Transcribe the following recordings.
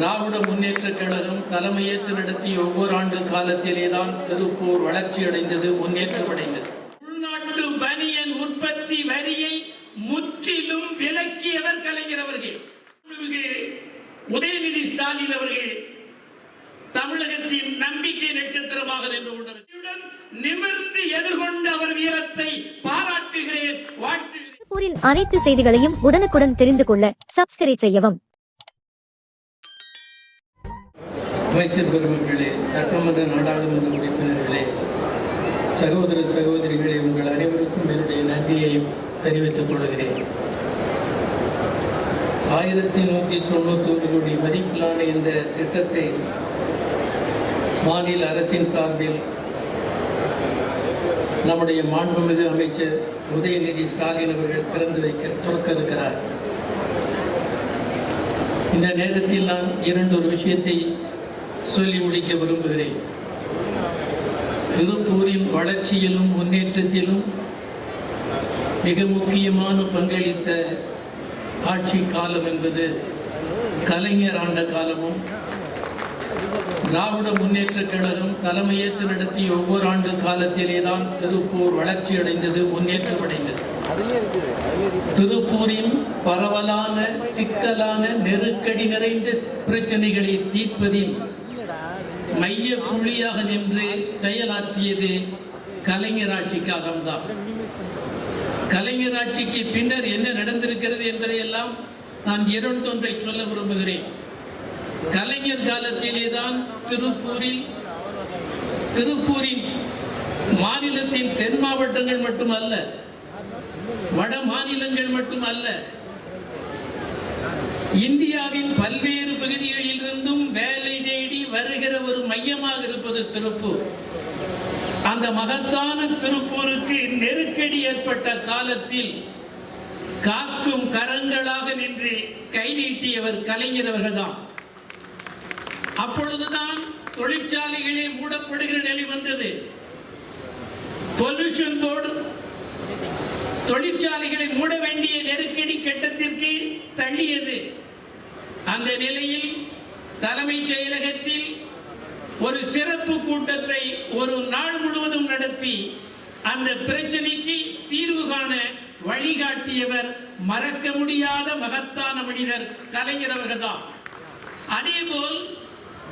திராவிட முன்னேற்ற கழகம் தலைமையேற்று நடத்திய ஒவ்வொரு ஆண்டு காலத்திலேதான் திருப்பூர் வளர்ச்சியடைந்தது முன்னேற்றமடைந்தது உள்நாட்டு பனியன் உற்பத்தி வரியை முற்றிலும் விலக்கியவர் கலைஞர் அவர்கள் உதயநிதி ஸ்டாலின் அவர்கள் தமிழகத்தின் நம்பிக்கை நட்சத்திரமாக நின்று கொண்டிருக்கிறார். நிமிர்ந்து எதிர்கொண்ட அவர் வீரத்தை பாராட்டுகிறேன் வாழ்த்துகிறேன். அனைத்து செய்திகளையும் உடனுக்குடன் தெரிந்து கொள்ள சப்ஸ்கிரைப் செய்யவும். அமைச்சர் பெருமக்களே சட்டமன்ற நாடாளுமன்ற உறுப்பினர்களே சகோதர சகோதரிகளே உங்கள் அனைவருக்கும் என்னுடைய நன்றியையும் தெரிவித்துக் கொள்கிறேன். ஆயிரத்தி நூற்றி தொண்ணூத்தோரு கோடி மதிப்பிலான இந்த திட்டத்தை மாநில அரசின் சார்பில் நம்முடைய மாண்புமிகு அமைச்சர் உதயநிதி ஸ்டாலின் அவர்கள் திறந்து வைக்க துறக்க இருக்கிறார். இந்த நேரத்தில் நான் இரண்டொரு விஷயத்தை சொல்லி முடிக்க விரும்புகிறேன். திருப்பூரின் வளர்ச்சியிலும் முன்னேற்றத்திலும் மிக முக்கியமான பங்களித்த ஆட்சி காலம் என்பது கலைஞர் ஆண்ட காலமும் திராவிட முன்னேற்றக் கழகம் தலைமையேற்று நடத்திய ஒவ்வொரு ஆண்டு காலத்திலே தான் திருப்பூர் வளர்ச்சியடைந்தது முன்னேற்றமடைந்தது திருப்பூரின் பரவலான சிக்கலான நெருக்கடி நிறைந்த பிரச்சனைகளை தீர்ப்பதில் மைய புள்ளியாக நின்று செயலாற்றியது கலைஞர் தான் கலைஞராட்சிக்கு பின்னர் என்ன நடந்திருக்கிறது என்பதையெல்லாம் நான் இரண்டொன்றை சொல்ல விரும்புகிறேன். கலைஞர் காலத்திலே தான் திருப்பூரில் திருப்பூரின் மாநிலத்தின் தென் மாவட்டங்கள் மட்டுமல்ல வட மாநிலங்கள் மட்டுமல்ல இந்தியாவின் பல்வேறு வருகிற ஒரு மையமாக இருப்பது திருப்பூர் அந்த மகத்தான திருப்பூருக்கு நெருக்கடி ஏற்பட்ட காலத்தில் காக்கும் கரங்களாக நின்று கை நீட்டியவர் கலைஞர் அவர்கள்தான். அப்பொழுதுதான் தொழிற்சாலைகளே மூடப்படுகிற நிலை வந்தது. பொல்யூஷன் போர்டு தொழிற்சாலைகளை மூட வேண்டிய நெருக்கடி கட்டத்திற்கு தள்ளியது. அந்த நிலையில் தலைமைச் செயலகத்தில் ஒரு சிறப்பு கூட்டத்தை ஒரு நாள் முழுவதும் நடத்தி அந்த பிரச்சனைக்கு தீர்வு காண வழிகாட்டியவர் மறக்க முடியாத மகத்தான மனிதர் கலைஞர் அவர்கள்தான் அதேபோல்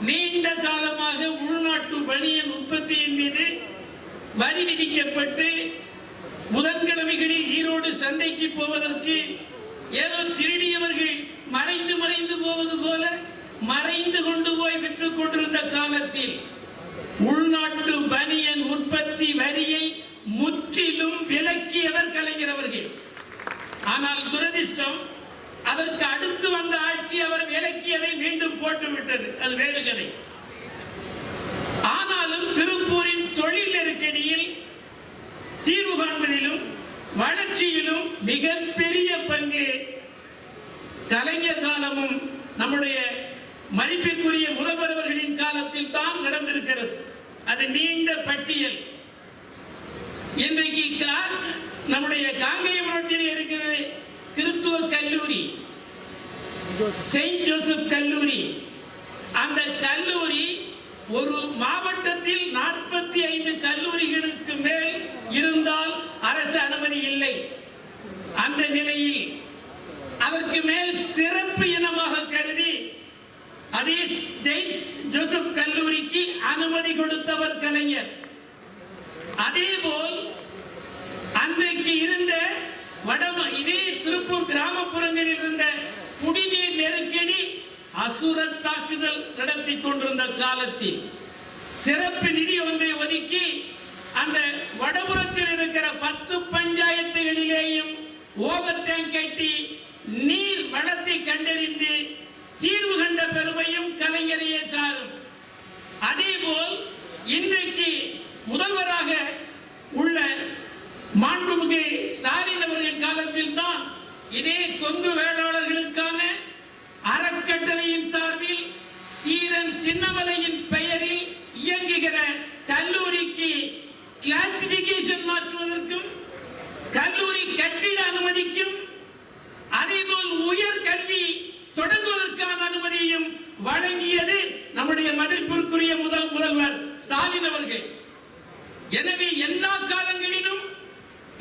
நீண்ட காலமாக உள்நாட்டு வணியின் உற்பத்தியின் மீது வரி விதிக்கப்பட்டு புதன்கிழமைகளில் ஈரோடு சந்தைக்கு போவதற்கு ஏதோ திருடியவர்கள் மறைந்து மறைந்து போவது போல மறைந்து கொண்டு போய் விற்றுக் கொண்டிருந்த காலத்தில் உள்நாட்டு பனியன் உற்பத்தி வரியை முற்றிலும் விலக்கியவர் கலைஞர் அவர்கள். ஆனால் துரதிருஷ்டம் அதற்கு அடுத்து வந்த ஆட்சி அவர் விலக்கியதை மீண்டும் போட்டு விட்டது அது வேறு கதை. ஆனாலும் திருப்பூரின் தொழில் நெருக்கடியில் தீர்வு காண்பதிலும் வளர்ச்சியிலும் மிகப்பெரிய பங்கு கலைஞர் காலமும் நம்முடைய மதிப்பிற்குரிய முதல்வர் அவர்களின் காலத்தில் தான் நடந்திருக்கிறது. அது நீண்ட பட்டியல். இன்றைக்கு நம்முடைய காங்கேய மாவட்டத்தில் இருக்கிறது கிறிஸ்துவ கல்லூரி செயின்ட் ஜோசப் கல்லூரி. அந்த கல்லூரி ஒரு மாவட்டத்தில் நாற்பத்தி ஐந்து கல்லூரிகளுக்கு மேல் இருந்தால் அரசு அனுமதி இல்லை அந்த நிலையில் அதற்கு மேல் சிறப்பு இனமாக கருதி அதே ஜெயின்ட் ஜோசப் கல்லூரிக்கு அனுமதி கொடுத்தவர் கலைஞர் அதேபோல் அன்றைக்கு இருந்த வடம இதே திருப்பூர் கிராமப்புறங்களில் இருந்த குடிநீர் நெருக்கடி அசுர தாக்குதல் நடத்தி கொண்டிருந்த காலத்தில் சிறப்பு நிதி ஒன்றை ஒதுக்கி அந்த வடபுறத்தில் இருக்கிற பத்து பஞ்சாயத்துகளிலேயும் ஓவர் கட்டி நீர் வளத்தை கண்டறிந்து தீர்வு கண்ட பெருமையும் கலைஞரையே சாரும். அதேபோல் இன்றைக்கு முதல்வராக உள்ள மாண்புமிகு ஸ்டாலின் அவர்கள் காலத்தில் தான் இதே கொங்கு வேளாளர்களுக்கான அறக்கட்டளையின் சார்பில் தீரன் சின்னமலையின் பெயரில் இயங்குகிற கல்லூரிக்கு கிளாசிபிகேஷன் மாற்றுவதற்கும் கல்லூரி கட்டிட அனுமதிக்கும் அதேபோல் உயர் கல்வி தொடங்குவதற்கான அனுமதியும் வழங்கியது நம்முடைய மதிப்பிற்குரிய முதல் முதல்வர் ஸ்டாலின் அவர்கள். எனவே எல்லா காலங்களிலும்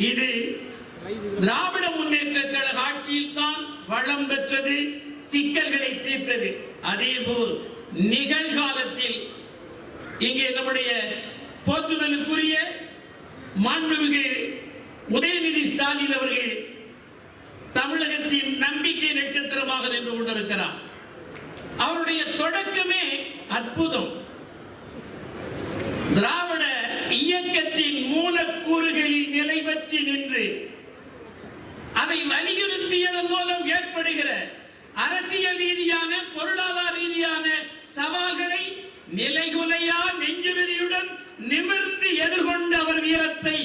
இது திராவிட முன்னேற்ற கழக ஆட்சியில் தான் வளம் பெற்றது சிக்கல்களை தீர்த்தது. அதேபோல் நிகழ்காலத்தில் இங்கே நம்முடைய போற்றுதலுக்குரிய மாண்புமிகு உதயநிதி ஸ்டாலின் அவர்கள் தமிழகத்தின் நம்பிக்கை நட்சத்திரமாக நின்று கொண்டிருக்கிறார். அவருடைய தொடக்கமே அற்புதம். திராவிட இயக்கத்தின் மூலக்கூறுகளில் நிலை பற்றி நின்று அதை வலியுறுத்தியதன் மூலம் ஏற்படுகிற அரசியல் ரீதியான பொருளாதார ரீதியான சவால்களை நிலைகுலையா நெஞ்சுறுதியுடன் நிமிர்ந்து எதிர்கொண்ட அவர் வீரத்தை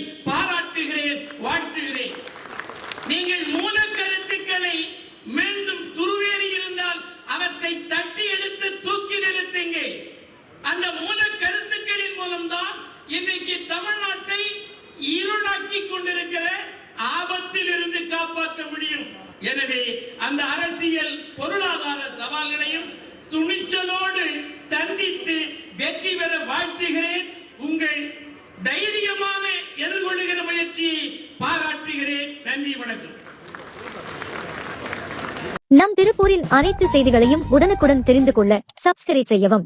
எனவே அந்த அரசியல் பொருளாதார சவால்களையும் துணிச்சலோடு சந்தித்து வெற்றி பெற வாழ்த்துகிறேன். உங்கள் தைரியமாக எதிர்கொள்ளுகிற முயற்சியை பாராட்டுகிறேன். நன்றி வணக்கம். நம் திருப்பூரின் அனைத்து செய்திகளையும் உடனுக்குடன் தெரிந்து கொள்ள சப்ஸ்கிரைப் செய்யவும்.